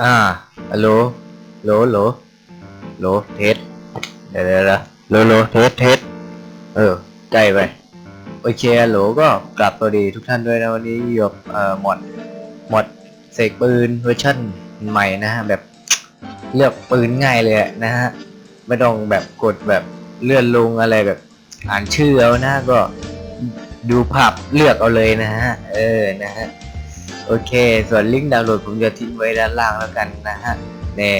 อ่าฮัลโหลโหลโหลโหลเทสเดี๋ยวเดี๋ยวโหลโหลเทสเทสเออใจไปโอเคฮัลโหลก็กลับสวัสดีทุกท่านด้วยนะวันนี้อยู่กับเอ่อหมดหมดเสกปืนเวอร์ชั่นใหม่นะฮะแบบเลือกปืนง่ายเลยนะฮะไม่ต้องแบบกดแบบเลื่อนลงอะไรแบบอ่านชื่อเอานะก็ดูภาพเลือกเอาเลยนะฮะเออนะฮะ โอเค ส่วนลิงก์ดาวน์โหลดผมจะทิ้งไว้ด้านล่างแล้วกันนะฮะนี่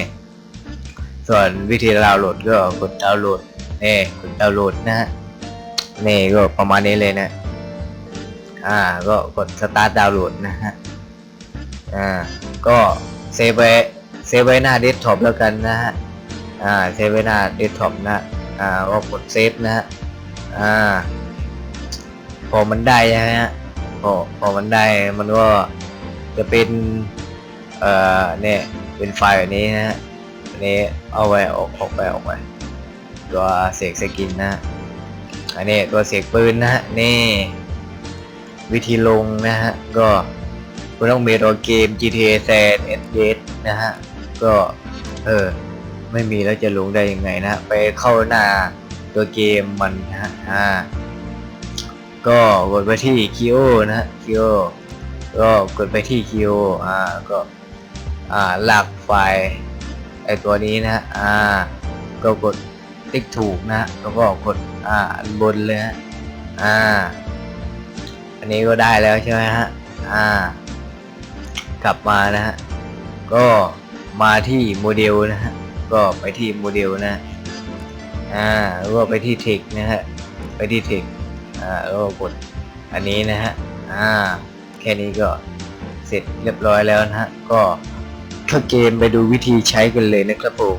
ส่วนวิธีดาวน์โหลดก็กดดาวน์โหลดนี่กดดาวน์โหลดนะฮะนี่ก็ประมาณนี้เลยนะอ่าก็กดสตาร์ทดาวน์โหลดนะฮะอ่าก็เซฟไว้เซฟไว้หน้าเดสก์ท็อปแล้วกันนะฮะอ่าเซฟไว้หน้าเดสก์ท็อปนะอ่าก็กดเซฟนะฮะอ่าพอมันได้นะฮะพอพอมันได้มันก็ จะเป็นเอ่อเนี่ยเป็นไฟล์แบบนี้นะฮะอันนี้เอาไว้ออกออกไปออกไปตัวเสกสกินนะฮะอันนี้ตัวเสกปืนนะฮะนี่วิธีลงนะฮะก็คุณต้องมีตัวเกม GTA San Andreas นะฮะก็เออไม่มีแล้วจะลงได้ยังไงนะฮะไปเข้าหน้าตัวเกมมันนะฮะอ่าก็กดไปที่ Kio นะฮะ Kio ก็กดไปที่ Kio อ่าก็อ่าลากไฟล์ไอตัวนี้นะฮะอ่าก็กดติ๊กถูกนะฮะแล้วก็กดอ่าบนเลยฮะอ่า อันนี้ก็ได้แล้วใช่ไหมฮะอ่ากลับมานะฮะก็มาที่โมเดลนะฮะก็ไปที่โมเดลนะฮะอ่าแล้วก็ไปที่เทคนะฮะไปที่เทคอ่าแล้วก็กดอันนี้นะฮะอ่า ค่นี้ก็เสร็จเรียบร้อยแล้วนะฮะ ก็เข้าเกมไปดูวิธีใช้กันเลยนะครับผม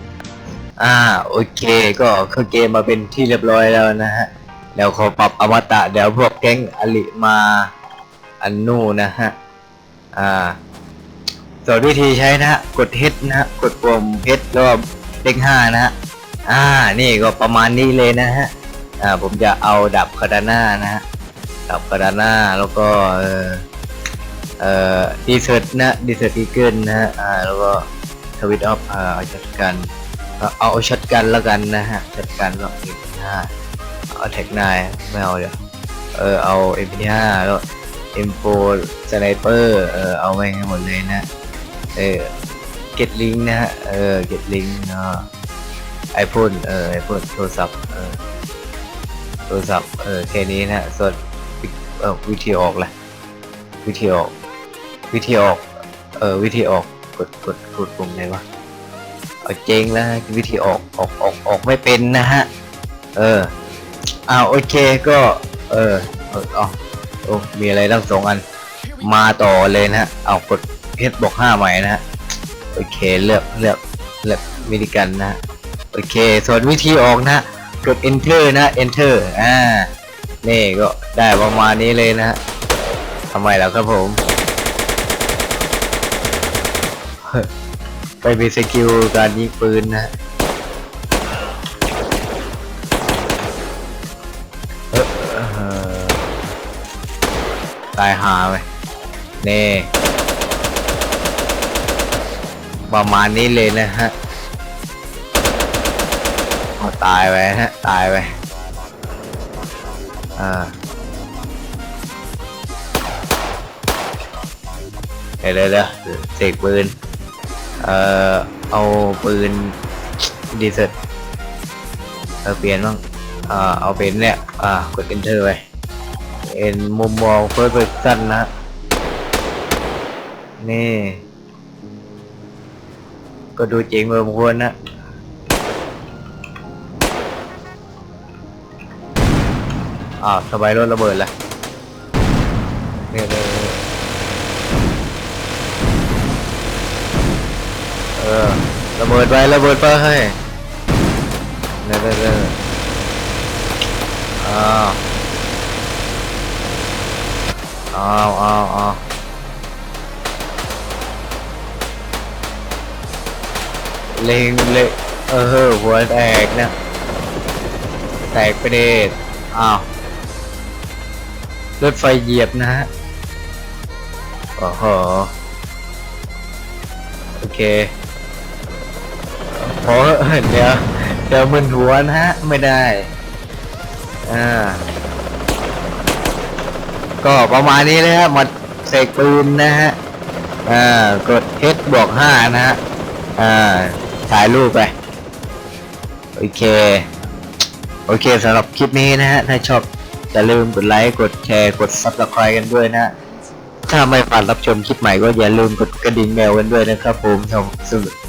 อ่าโอเคก็เข้าเกมมาเป็นที่เรียบร้อยแล้วนะฮะเดี๋ยวขอปรับอมตะเดี๋ยวพวกแก๊งอลิมาอันนู่นะฮะอ่าส่วนวิธีใช้นะฮะกด H นะฮะกดปุ่ม H แล้วก็เลขห้านะฮะอ่านี่ก็ประมาณนี้เลยนะฮะอ่าผมจะเอาดับคาดาน่านะฮะดับคาดาน่าแล้วก็เออ เอ่อดีเซอร์นะดีเซอร์อีเกิลนะฮะอ่าแล้วก็ทวิตออฟอ่าเอาช็อตกันเอาเอาช็อตกันแล้วกันนะฮะช็อตกันก็เอ็มพีห้าเอาแท็กนายไม่เอาเดี๋ยวเออเอาเอ็มพีห้าแล้วเอ็มโฟสไนเปอร์เออเอาไว้ให้หมดเลยนะเออเก็ตลิงนะฮะเออเก็ตลิงเนาะไอโฟนเออไอโฟนโทรศัพท์เออโทรศัพท์เออแค่นี้นะฮะส่วนวิธีออกแหละวิธีออก วิธีออก เออวิธีออกกดกดกดปุ่มไหนวะเอาเจงแล้ววิธีออกออกออกออกไม่เป็นนะฮะ เอออ้าโอเคก็ เออเออเอาโอ้มีอะไรตั้งสองอัน มาต่อเลยนะฮะ เอากดเพชรบอกห้าใหม่นะฮะ โอเคเลือกเลือกเลือกวิธีการนะฮะโอเค ส่วนวิธีออกนะฮะกด enter นะ enter อ่า นี่ก็ได้ประมาณนี้เลยนะฮะทำไมแล้วครับผม ไปมีสกิลการยิงปืนนะฮะเอ้อตายหาไปนี่ประมาณนี้เลยนะฮะตายไปฮะ ตายไปอ่าเดี๋ยวเดี๋ยวเสกปืน เอ่อเอาปืนดีเซตเออเปลี่ยนบ้างอ่าเอาเป็นเนี่ยอ่ากด enter ไปเอ็นมุมมอง first person นะนี่ ก็ดูเจ๋งพอสมควรนะอ้าสบายรถระเบิดละเนี่ยเนี่ยเนี่ยเออระเบิดไประเบิดไปให้เนี่ยเนี่ยเนี่ยอ้าวอ้าวอ้าวอ้าวเล็งเล็งเออหัวแตกนะแตกไปเด็ดอ้าวรถไฟเหยียบนะฮะโอ้โหโอเค โอ้เดี๋ยวเดี๋ยวมึนหัวนะฮะ ไม่ได้ อ่า ก็ประมาณนี้เลยฮะมาเสกปืนนะฮะ อ่า กด H บวกห้านะฮะ อ่า ถ่ายรูปไป โอเค โอเคสำหรับคลิปนี้นะฮะ ถ้าชอบอย่าลืมกดไลค์ กดแชร์ กด subscribe กันด้วยนะฮะถ้าไม่ผ่านรับชมคลิปใหม่ก็อย่าลืมกดกระดิ่งแมวกันด้วยนะครับผมสำ